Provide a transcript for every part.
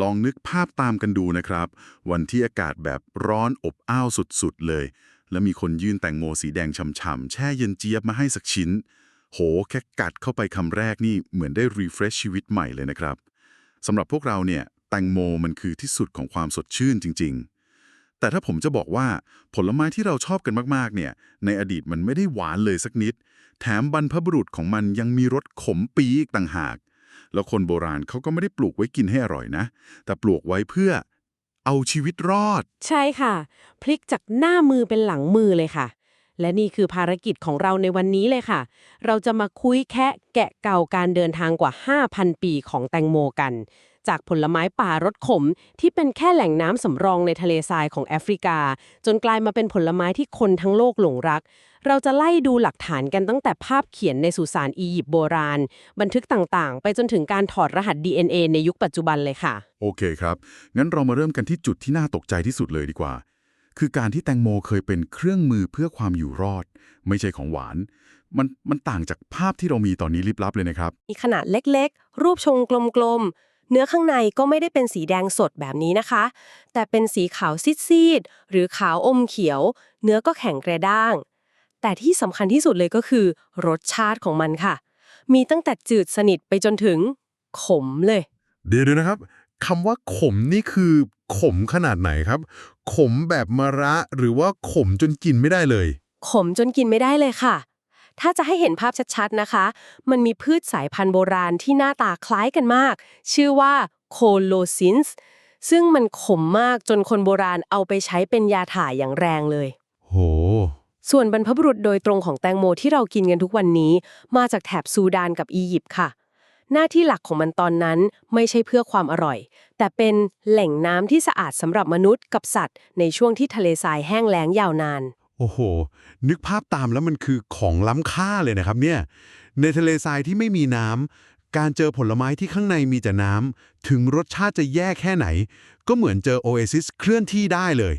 ลองนึกภาพตามกันดูนะครับ วันที่อากาศแบบร้อนอบอ้าวสุดๆเลย แล้วมีคนยื่นแตงโมสีแดงช่ำๆแช่เย็นเจี๊ยบมาให้สักชิ้น โหแค่กัดเข้าไปคำแรกนี่เหมือนได้รีเฟรชชีวิตใหม่เลยนะครับสำหรับพวกเราเนี่ยแตงโมมันคือที่สุดของความสดชื่นจริง ๆ แต่ถ้าผมจะบอกว่าผลไม้ที่เราชอบกันมากๆเนี่ยในอดีตมันไม่ได้หวานเลยสักนิด แถมบรรพบุรุษของมันยังมีรสขมปีอีกต่างหาก แล้วคนโบราณเขาก็ไม่ได้ปลูกไว้กินให้อร่อยนะ แต่ปลูกไว้เพื่อเอาชีวิตรอด ใช่ค่ะ พลิกจากหน้ามือเป็นหลังมือเลยค่ะ และนี่คือภารกิจของเราในวันนี้เลยค่ะ เราจะมาคุยแคะแกะเก่าการเดินทางกว่า 5,000 ปีของแตงโมกัน จากผลไม้ป่ารสขม ที่เป็นแค่แหล่งน้ำสำรองในทะเลทรายของแอฟริกา จนกลายมาเป็นผลไม้ที่คนทั้งโลกหลงรัก เราจะไล่ดูหลักฐานกันตั้งแต่ภาพเขียนในสุสานอียิปต์โบราณ บันทึกต่างๆ ไปจนถึงการถอดรหัส DNA ในยุคปัจจุบันเลยค่ะ โอเคครับ งั้นเรามาเริ่มกันที่จุดที่น่าตกใจที่สุดเลยดีกว่า คือการที่แตงโมเคยเป็นเครื่องมือเพื่อความอยู่รอด ไม่ใช่ของหวานมันมันต่างจากภาพที่เรามีตอนนี้ลิบลับเลยนะครับ มีขนาดเล็กๆ รูปทรงกลมๆ เนื้อข้างในก็ไม่ได้เป็นสีแดงสดแบบนี้นะคะ แต่เป็นสีขาวซีดๆหรือขาวอมเขียว เนื้อก็แข็งกระด้าง แต่ที่สำคัญที่สุดเลยก็คือ รสชาติของมันค่ะ มีตั้งแต่จืดสนิทไปจนถึง ขมเลย เดี๋ยวๆนะครับคำว่าขมนี่คือ ขมขนาดไหนครับ ขมแบบมะระหรือว่าขมจนกินไม่ได้เลย ขมจนกินไม่ได้เลยค่ะ ถ้าจะให้เห็นภาพชัดๆนะคะ มันมีพืชสายพันธุ์โบราณที่หน้าตาคล้ายกันมาก ชื่อว่าโคโลซินส์ซึ่งมันขมมากจนคนโบราณเอาไปใช้เป็นยาถ่ายอย่างแรงเลย โห ส่วนบรรพบุรุษโดยตรงของแตงโมที่เรากินกันทุกวันนี้ มาจากแถบซูดานกับอียิปต์ค่ะ หน้าที่หลักของมันตอนนั้นไม่ใช่เพื่อความอร่อย แต่เป็นแหล่งน้ำที่สะอาดสำหรับมนุษย์กับสัตว์ ในช่วงที่ทะเลทรายแห้งแล้งยาวนาน โอ้โห นึกภาพตามแล้วมันคือของล้ำค่าเลยนะครับเนี่ย ในทะเลทรายที่ไม่มีน้ำ การเจอผลไม้ที่ข้างในมีแต่น้ำ ถึงรสชาติจะแย่แค่ไหน ก็เหมือนเจอโอเอซิสเคลื่อนที่ได้เลย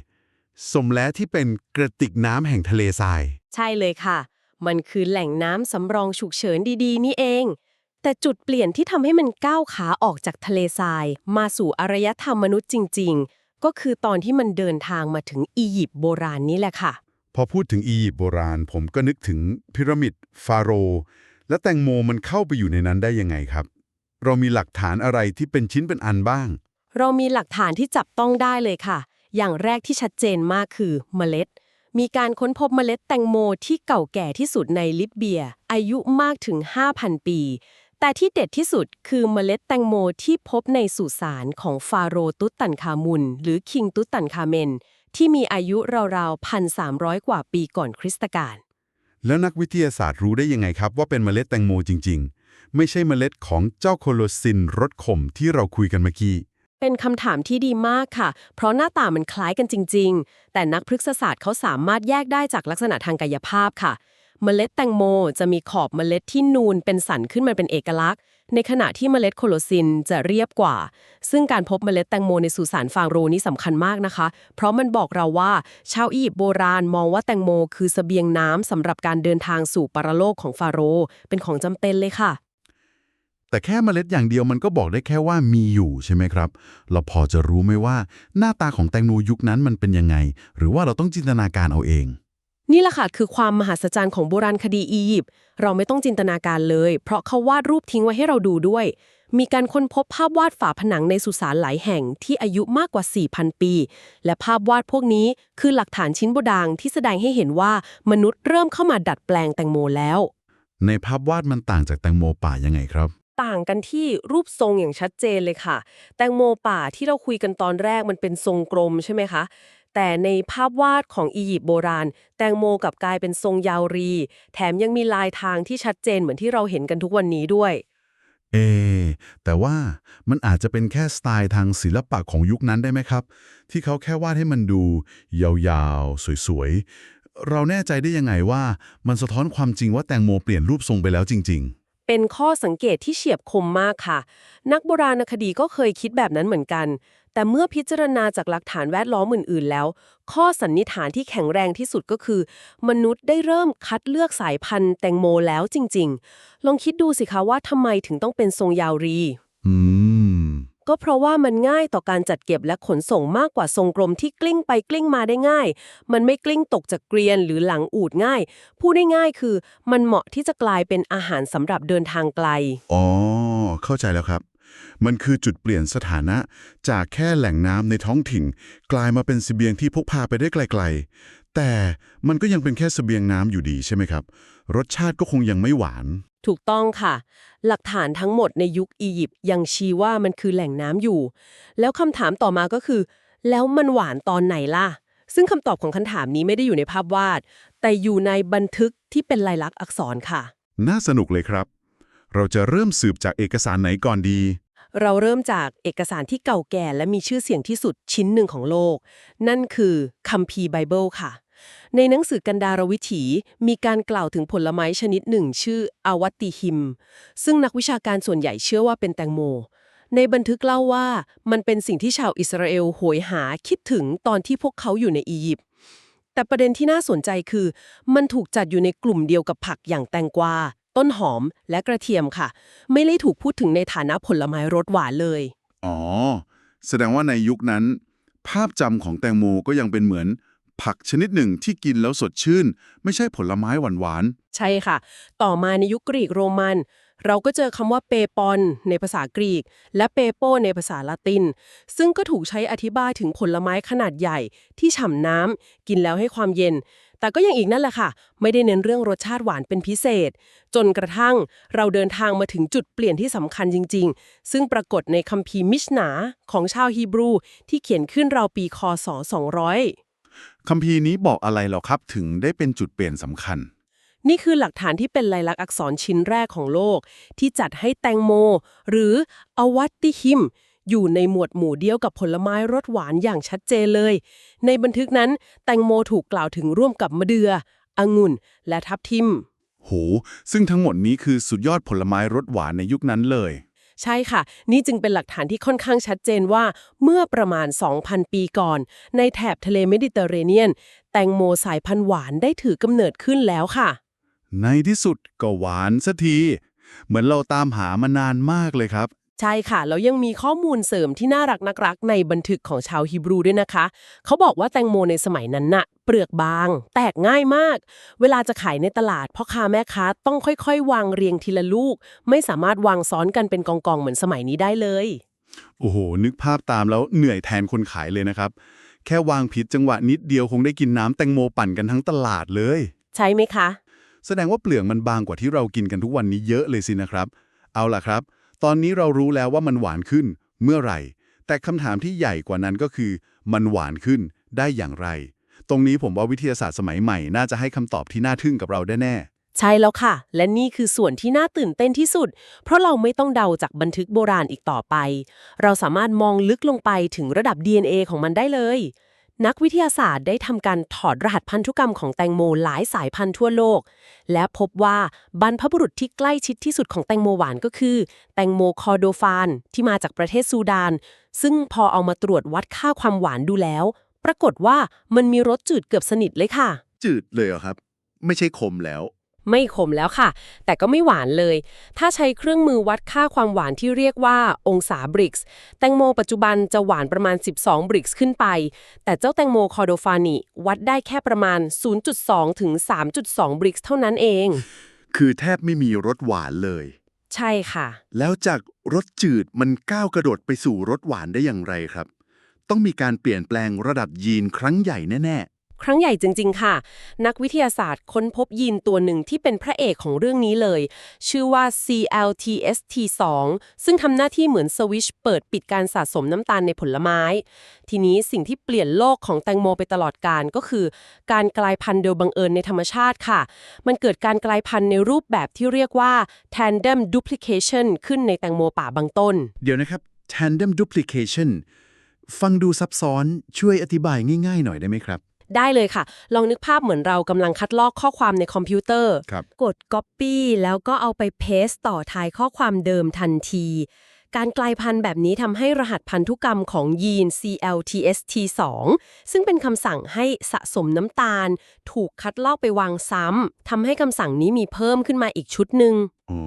สมแล้วที่เป็นกระติกน้ำแห่งทะเลทราย ใช่เลยค่ะ มันคือแหล่งน้ำสำรองฉุกเฉินดีๆ นี่เอง แต่จุดเปลี่ยนที่ทำให้มันก้าวขาออกจากทะเลทราย มาสู่อารยธรรมมนุษย์จริง ๆ ก็คือตอนที่มันเดินทางมาถึงอียิปต์โบราณนี่แหละค่ะ พอพูดถึงอียิปต์โบราณ ผมก็นึกถึงพีระมิด ฟาโรห์และแตงโมมันเข้าไปอยู่ในนั้นได้ยังไงครับ เรามีหลักฐานอะไรที่เป็นชิ้นเป็นอันบ้าง เรามีหลักฐานที่จับต้องได้เลยค่ะ อย่างแรกที่ชัดเจนมากคือเมล็ด มีการค้นพบเมล็ดแตงโมที่เก่าแก่ที่สุดในลิบเบีย อายุมากถึง 5,000 ปี แต่ที่เด็ดที่สุดคือเมล็ดแตงโมที่พบในสุสานของฟาโรห์ตุตันคามุน หรือคิงตุตันคาเมน ที่มีอายุราวๆ1,300กว่าปีก่อนคริสตกาลแล้วนักวิทยาศาสตร์รู้ได้ยังไงครับ ว่าเป็นเมล็ดแตงโมจริง ๆ ไม่ใช่เมล็ดของเจ้าโคโลซินรสขมที่เราคุยกันเมื่อกี้เป็นคำถามที่ดีมากค่ะ เพราะหน้าตามันคล้ายกันจริง ๆ แต่นักพฤกษศาสตร์เขาสามารถแยกได้จากลักษณะทางกายภาพค่ะ เมล็ดแตงโมจะมีขอบเมล็ดที่นูนเป็นสันขึ้นมาเป็นเอกลักษณ์ ในขณะที่เมล็ดโคโลซินจะเรียบกว่า ซึ่งการพบเมล็ดแตงโมในสุสานฟางโรนี่สำคัญมากนะคะ เพราะมันบอกเราว่าชาวอียิปต์โบราณมองว่าแตงโมคือเสบียงน้ำสำหรับการเดินทางสู่ปรโลกของฟาโรเป็นของจำเป็นเลยค่ะ แต่แค่เมล็ดอย่างเดียวมันก็บอกได้แค่ว่ามีอยู่ใช่ไหมครับ เราพอจะรู้ไหมว่าหน้าตาของแตงโมยุคนั้นมันเป็นยังไง หรือว่าเราต้องจินตนาการเอาเอง นี่แหละค่ะคือความมหัศจรรย์ของโบราณคดีอียิปต์เราไม่ต้องจินตนาการเลย เพราะเขาวาดรูปทิ้งไว้ให้เราดูด้วย มีการค้นพบภาพวาดฝาผนังในสุสานหลายแห่งที่อายุมากกว่า 4,000 ปี และภาพวาดพวกนี้คือหลักฐานชิ้นโบดางที่แสดงให้เห็นว่ามนุษย์เริ่มเข้ามาดัดแปลงแตงโมแล้ว ในภาพวาดมันต่างจากแตงโมป่ายังไงครับ ต่างกันที่รูปทรงอย่างชัดเจนเลยค่ะ แตงโมป่าที่เราคุยกันตอนแรกมันเป็นทรงกลมใช่ไหมคะ แต่ในภาพวาดของอียิปต์โบราณ แตงโมกลับกลายเป็นทรงยาวรี แถมยังมีลายทางที่ชัดเจนเหมือนที่เราเห็นกันทุกวันนี้ด้วย เอ แต่ว่ามันอาจจะเป็นแค่สไตล์ทางศิลปะของยุคนั้นได้ไหมครับ ที่เขาแค่วาดให้มันดู ยาวๆ สวยๆ เราแน่ใจได้ยังไงว่ามันสะท้อนความจริงว่าแตงโมเปลี่ยนรูปทรงไปแล้วจริงเป็นข้อสังเกตที่เฉียบคมมากค่ะ นักโบราณคดีก็เคยคิดแบบนั้นเหมือนกัน แต่เมื่อพิจารณาจากหลักฐานแวดล้อมอื่นๆแล้ว ข้อสันนิษฐานที่แข็งแรงที่สุดก็คือ มนุษย์ได้เริ่มคัดเลือกสายพันธุ์แตงโมแล้วจริง ๆ ลองคิดดูสิคะว่าทำไมถึงต้องเป็นทรงยาวรีๆอืม ก็เพราะว่ามันง่ายต่อการจัดเก็บและขนส่งมากกว่าทรงกลมที่กลิ้งไปกลิ้งมาได้ง่าย มันไม่กลิ้งตกจากเกวียนหรือหลังอูดง่าย พูดได้ง่ายคือ มันเหมาะที่จะกลายเป็นอาหารสำหรับเดินทางไกล อ๋อ เข้าใจแล้วครับ มันคือจุดเปลี่ยนสถานะ จากแค่แหล่งน้ำในท้องถิ่น กลายมาเป็นสเสบียงที่พกพาไปได้ไกล ๆ แต่มันก็ยังเป็นแค่สเสบียงน้ำอยู่ดีใช่ไหมครับ รสชาติก็คงยังไม่หวาน ถูกต้องค่ะ หลักฐานทั้งหมดในยุคอียิปต์ยังชี้ว่ามันคือแหล่งน้ำอยู่ แล้วคำถามต่อมาก็คือ แล้วมันหวานตอนไหนล่ะ ซึ่งคำตอบของคำถามนี้ไม่ได้อยู่ในภาพวาด แต่อยู่ในบันทึกที่เป็นลายลักษณ์อักษรค่ะ น่าสนุกเลยครับ เราจะเริ่มสืบจากเอกสารไหนก่อนดี เราเริ่มจากเอกสารที่เก่าแก่และมีชื่อเสียงที่สุดชิ้นหนึ่งของโลก นั่นคือคัมภีร์ไบเบิลค่ะ ในหนังสือกันดารวิถี มีการกล่าวถึงผลไม้ชนิดหนึ่ง ชื่ออวัตติฮิม ซึ่งนักวิชาการส่วนใหญ่เชื่อว่าเป็นแตงโมในบันทึกเล่าว่ามันเป็นสิ่งที่ชาวอิสราเอลโหยหาคิดถึงตอนที่พวกเขาอยู่ในอียิปต์ แต่ประเด็นที่น่าสนใจคือ มันถูกจัดอยู่ในกลุ่มเดียวกับผักอย่างแตงกวา ต้นหอมและกระเทียมค่ะ ไม่ได้ถูกพูดถึงในฐานะผลไม้รสหวานเลย อ๋อ แสดงว่าในยุคนั้น ภาพจำของแตงโมก็ยังเป็นเหมือน ผักชนิดหนึ่งที่กินแล้วสดชื่น ไม่ใช่ผลไม้หวานใช่ค่ะ ต่อมาในยุคกรีกโรมัน เราก็เจอคำว่าเปปอน ในภาษากรีก และเปโปในภาษาละติน ซึ่งก็ถูกใช้อธิบายถึงผลไม้ขนาดใหญ่ ที่ฉ่ำน้ำกินแล้วให้ความเย็น แต่ก็ยังอีกนั่นแหละค่ะ ไม่ได้เน้นเรื่องรสชาติหวานเป็นพิเศษ จนกระทั่งเราเดินทางมาถึงจุดเปลี่ยนที่สำคัญจริง ๆ ซึ่งปรากฏในคัมภีร์มิชนาของชาวฮีบรู ที่เขียนขึ้นราวปีคศ 200คัมภีร์นี้บอกอะไรหรอครับถึงได้เป็นจุดเปลี่ยนสำคัญนี่คือหลักฐานที่เป็นลายลักษณ์อักษรชิ้นแรกของโลก ที่จัดให้แตงโม หรืออวัตติฮิม อยู่ในหมวดหมู่เดียวกับผลไม้รสหวานอย่างชัดเจนเลย ในบันทึกนั้น แตงโมถูกกล่าวถึงร่วมกับมะเดือ องุ่น และทับทิม โห ซึ่งทั้งหมดนี้คือสุดยอดผลไม้รสหวานในยุคนั้นเลย ใช่ค่ะ นี่จึงเป็นหลักฐานที่ค่อนข้างชัดเจนว่า เมื่อประมาณ 2,000 ปีก่อน ในแถบทะเลเมดิเตอร์เรเนียน แตงโมสายพันธุ์หวานได้ถือกำเนิดขึ้นแล้วค่ะ ในที่สุดก็หวานสักที เหมือนเราตามหามานานมากเลยครับ ใช่ค่ะ แล้วยังมีข้อมูลเสริมที่น่ารักนักรักในบันทึกของชาวฮีบรูด้วยนะคะ เขาบอกว่าแตงโมในสมัยนั้นน่ะ เปลือกบาง แตกง่ายมาก เวลาจะขายในตลาดพ่อค้าแม่ค้าต้องค่อยๆ วางเรียงทีละลูก ไม่สามารถวางซ้อนกันเป็นกองๆ เหมือนสมัยนี้ได้เลย โอ้โห นึกภาพตามแล้วเหนื่อยแทนคนขายเลยนะครับ แค่วางผิดจังหวะนิดเดียวคงได้กินน้ำแตงโมปั่นกันทั้งตลาดเลย ใช่ไหมคะ แสดงว่าเปลือกมันบางกว่าที่เรากินกันทุกวันนี้เยอะเลยสินะครับ เอาล่ะครับ ตอนนี้เรารู้แล้วว่ามันหวานขึ้นเมื่อไหร่ แต่คำถามที่ใหญ่กว่านั้นก็คือ มันหวานขึ้นได้อย่างไร ตรงนี้ผมว่าวิทยาศาสตร์สมัยใหม่น่าจะให้คำตอบที่น่าทึ่งกับเราได้แน่ใช่แล้วค่ะ และนี่คือส่วนที่น่าตื่นเต้นที่สุด เพราะเราไม่ต้องเดาจากบันทึกโบราณอีกต่อไป เราสามารถมองลึกลงไปถึงระดับ DNA ของมันได้เลย นักวิทยาศาสตร์ได้ทำการถอดรหัสพันธุกรรมของแตงโมหลายสายพันธุ์ทั่วโลก และพบว่าบรรพบุรุษที่ใกล้ชิดที่สุดของแตงโมหวานก็คือ แตงโมคอโดฟานที่มาจากประเทศซูดาน ซึ่งพอเอามาตรวจวัดค่าความหวานดูแล้ว ปรากฏว่ามันมีรสจืดเกือบสนิทเลยค่ะ จืดเลยเหรอครับ ไม่ใช่ขมแล้ว ไม่ขมแล้วค่ะ แต่ก็ไม่หวานเลย ถ้าใช้เครื่องมือวัดค่าความหวานที่เรียกว่าองศาบริกส์แตงโมปัจจุบันจะหวานประมาณ 12 บริกส์ขึ้นไป แต่เจ้าแตงโมคอร์โดฟานิวัดได้แค่ประมาณ 0.2 ถึง 3.2 บริกส์เท่านั้นเอง คือแทบไม่มีรสหวานเลย ใช่ค่ะ แล้วจากรสจืดมันก้าวกระโดดไปสู่รสหวานได้อย่างไรครับ ต้องมีการเปลี่ยนแปลงระดับยีนครั้งใหญ่แน่ ครั้งใหญ่จริง ๆ ค่ะ นักวิทยาศาสตร์ค้นพบยีนตัวหนึ่งที่เป็นพระเอกของเรื่องนี้เลย ชื่อว่า CLTST2 ซึ่งทำหน้าที่เหมือนสวิชเปิดปิดการสะสมน้ำตาลในผลไม้ ทีนี้สิ่งที่เปลี่ยนโลกของแตงโมไปตลอดการก็คือ การกลายพันธุ์โดยบังเอิญในธรรมชาติค่ะ มันเกิดการกลายพันธุ์ในรูปแบบที่เรียกว่า tandem duplication ขึ้นในแตงโมป่าบางต้น เดี๋ยวนะครับ tandem duplication ฟังดูซับซ้อนช่วยอธิบายง่าย ๆ หน่อยได้ไหมครับ ได้เลยค่ะ ลองนึกภาพเหมือนเรากำลังคัดลอกข้อความในคอมพิวเตอร์ ครับ กด Copy แล้วก็เอาไป Paste ต่อท้ายข้อความเดิมทันที การกลายพันธุ์แบบนี้ทำให้รหัสพันธุกรรมของยีน CLTST2 ซึ่งเป็นคำสั่งให้สะสมน้ำตาล ถูกคัดลอกไปวางซ้ำทำให้คำสั่งนี้มีเพิ่มขึ้นมาอีกชุดหนึ่ง อ๋อ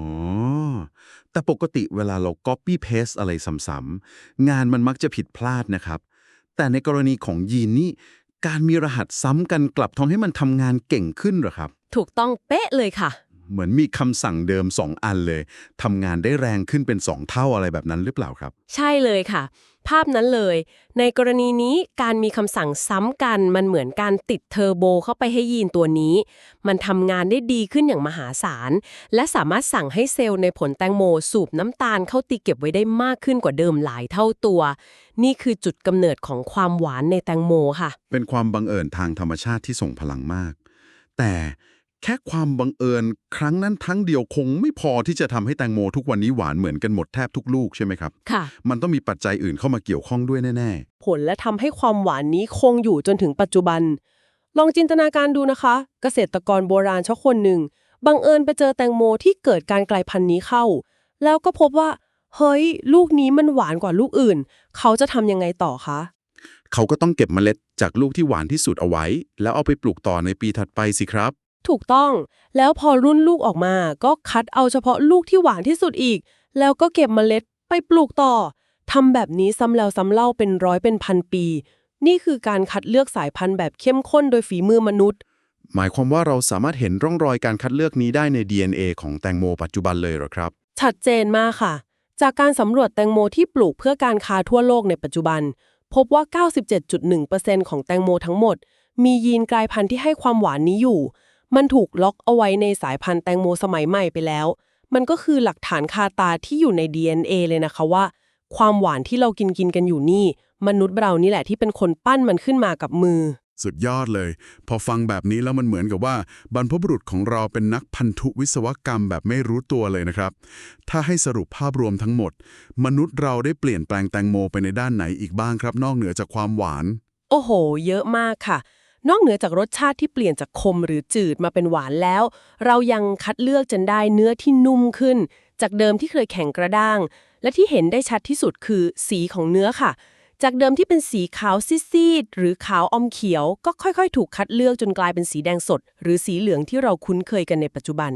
แต่ปกติเวลาเรา copy paste อะไรซ้ำๆงานมันมักจะผิดพลาดนะครับ แต่ในกรณีของยีนนี่ การมีรหัสซ้ำกันกลับทำให้มันทำงานเก่งขึ้นหรอครับ ถูกต้องเป๊ะเลยค่ะ เหมือนมีคำสั่งเดิม 2 อันเลยทำงานได้แรงขึ้นเป็น 2 เท่าอะไรแบบนั้นหรือเปล่าครับ ใช่เลยค่ะ ภาพนั้นเลย ในกรณีนี้การมีคำสั่งซ้ำกันมันเหมือนการติดเทอร์โบเข้าไปให้ยีนตัวนี้ มันทำงานได้ดีขึ้นอย่างมหาศาล และสามารถสั่งให้เซลล์ในผลแตงโมสูบน้ำตาลเข้าตีเก็บไว้ได้มากขึ้นกว่าเดิมหลายเท่าตัว นี่คือจุดกำเนิดของความหวานในแตงโมค่ะ เป็นความบังเอิญทางธรรมชาติที่ส่งพลังมาก แต่ แค่ความบังเอิญครั้งนั้นครั้งเดียวคงไม่พอที่จะทำให้แตงโมทุกวันนี้หวานเหมือนกันหมดแทบทุกลูกใช่ไหมครับ ค่ะ มันต้องมีปัจจัยอื่นเข้ามาเกี่ยวข้องด้วยแน่ผลและทำให้ความหวานนี้คงอยู่จนถึงปัจจุบัน ลองจินตนาการดูนะคะ เกษตรกรโบราณชักคนหนึ่ง บังเอิญไปเจอแตงโมที่เกิดการกลายพันธุ์นี้เข้า แล้วก็พบว่า เฮ้ย ลูกนี้มันหวานกว่าลูกอื่น เขาจะทำยังไงต่อคะ ๆ เขาก็ต้องเก็บเมล็ดจากลูกที่หวานที่สุดเอาไว้ แล้วเอาไปปลูกต่อในปีถัดไปสิครับ ถูกต้อง แล้วพอรุ่นลูกออกมา ก็คัดเอาเฉพาะลูกที่หวานที่สุดอีก แล้วก็เก็บเมล็ดไปปลูกต่อทำแบบนี้ซ้ำแล้วซ้ำเล่าเป็นร้อยเป็นพันปี นี่คือการคัดเลือกสายพันธุ์แบบเข้มข้นโดยฝีมือมนุษย์ หมายความว่าเราสามารถเห็นร่องรอยการคัดเลือกนี้ได้ใน DNA ของแตงโมปัจจุบันเลยเหรอครับ ชัดเจนมากค่ะ จากการสำรวจแตงโมที่ปลูกเพื่อการค้าทั่วโลกในปัจจุบัน พบว่า 97.1%ของแตงโมทั้งหมด มียีนกลายพันธุ์ที่ให้ความหวานนี้อยู่ มันถูกล็อกเอาไว้ในสายพันธุ์แตงโมสมัยใหม่ไปแล้ว มันก็คือหลักฐานคาตาที่อยู่ใน DNA เลยนะคะว่า ความหวานที่เรากินกินกันอยู่นี่ มนุษย์เรานี่แหละที่เป็นคนปั้นมันขึ้นมากับมือ สุดยอดเลย พอฟังแบบนี้แล้วมันเหมือนกับว่า บรรพบุรุษของเราเป็นนักพันธุวิศวกรรมแบบไม่รู้ตัวเลยนะครับ ถ้าให้สรุปภาพรวมทั้งหมด มนุษย์เราได้เปลี่ยนแปลงแตงโมไปในด้านไหนอีกบ้างครับ นอกเหนือจากความหวาน โอ้โห เยอะมากค่ะ นอกเหนือจากรสชาติที่เปลี่ยนจากคมหรือจืดมาเป็นหวานแล้ว เรายังคัดเลือกจนได้เนื้อที่นุ่มขึ้น จากเดิมที่เคยแข็งกระด้าง และที่เห็นได้ชัดที่สุดคือสีของเนื้อค่ะ จากเดิมที่เป็นสีขาวซีดๆหรือขาวอมเขียว ก็ค่อยๆ ถูกคัดเลือกจนกลายเป็นสีแดงสด หรือสีเหลืองที่เราคุ้นเคยกันในปัจจุบัน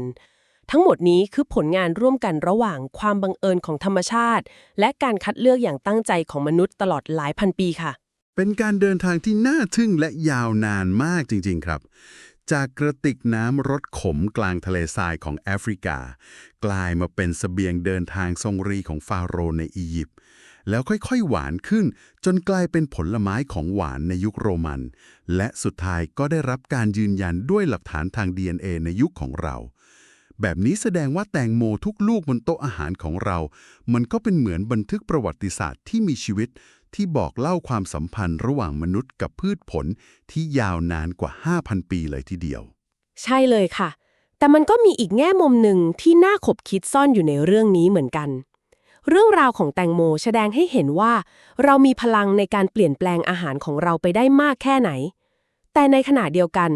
ทั้งหมดนี้คือผลงานร่วมกันระหว่างความบังเอิญของธรรมชาติ และการคัดเลือกอย่างตั้งใจของมนุษย์ตลอดหลายพันปีค่ะ เป็นการเดินทางที่น่าทึ่งและยาวนานมากจริง ๆ ครับ จากกระติกน้ำรสขมกลางทะเลทรายของแอฟริกา กลายมาเป็นสเสบียงเดินทางทรงรีของฟาโรห์ในอียิปต์แล้วค่อยๆ หวานขึ้น จนกลายเป็นผลไม้ของหวานในยุคโรมัน และสุดท้ายก็ได้รับการยืนยันด้วยหลักฐานทาง DNA ในยุคของเรา แบบนี้แสดงว่าแตงโมทุกลูกบนโต๊ะอาหารของเรา มันก็เป็นเหมือนบันทึกประวัติศาสตร์ที่มีชีวิต ที่บอกเล่าความสัมพันธ์ระหว่างมนุษย์กับพืชผลที่ยาวนานกว่า 5,000 ปีเลยทีเดียว ใช่เลยค่ะ แต่มันก็มีอีกแง่มุมหนึ่งที่น่าขบคิดซ่อนอยู่ในเรื่องนี้เหมือนกัน เรื่องราวของแตงโมแสดงให้เห็นว่า เรามีพลังในการเปลี่ยนแปลงอาหารของเราไปได้มากแค่ไหน แต่ในขณะเดียวกัน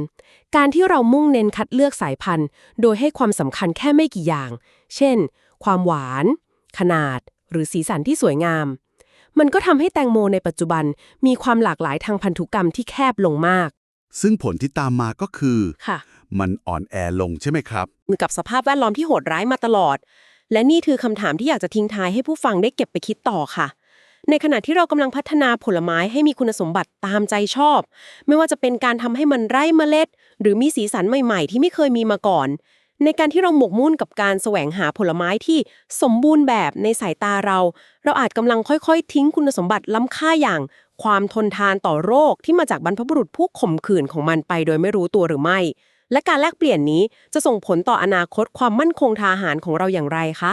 การที่เรามุ่งเน้นคัดเลือกสายพันธุ์ โดยให้ความสำคัญแค่ไม่กี่อย่าง เช่น ความหวาน ขนาด หรือสีสันที่สวยงาม มันก็ทำให้แตงโมในปัจจุบันมีความหลากหลายทางพันธุกรรมที่แคบลงมาก ซึ่งผลที่ตามมาก็คือ ค่ะ มันอ่อนแอลงใช่ไหมครับ กับสภาพแวดล้อมที่โหดร้ายมาตลอด และนี่คือคำถามที่อยากจะทิ้งท้ายให้ผู้ฟังได้เก็บไปคิดต่อค่ะ ในขณะที่เรากำลังพัฒนาผลไม้ให้มีคุณสมบัติตามใจชอบ ไม่ว่าจะเป็นการทำให้มันไร้เมล็ด หรือมีสีสันใหม่ ๆ ที่ไม่เคยมีมาก่อน ในการที่เราหมกมุ่นกับการแสวงหาผลไม้ที่สมบูรณ์แบบในสายตาเรา เราอาจกำลังค่อยๆ ทิ้งคุณสมบัติล้ำค่าอย่าง ความทนทานต่อโรคที่มาจากบรรพบุรุษผู้ข่มขืนของมันไปโดยไม่รู้ตัวหรือไม่ และการแลกเปลี่ยนนี้จะส่งผลต่ออนาคตความมั่นคงทางอาหารของเราอย่างไรคะ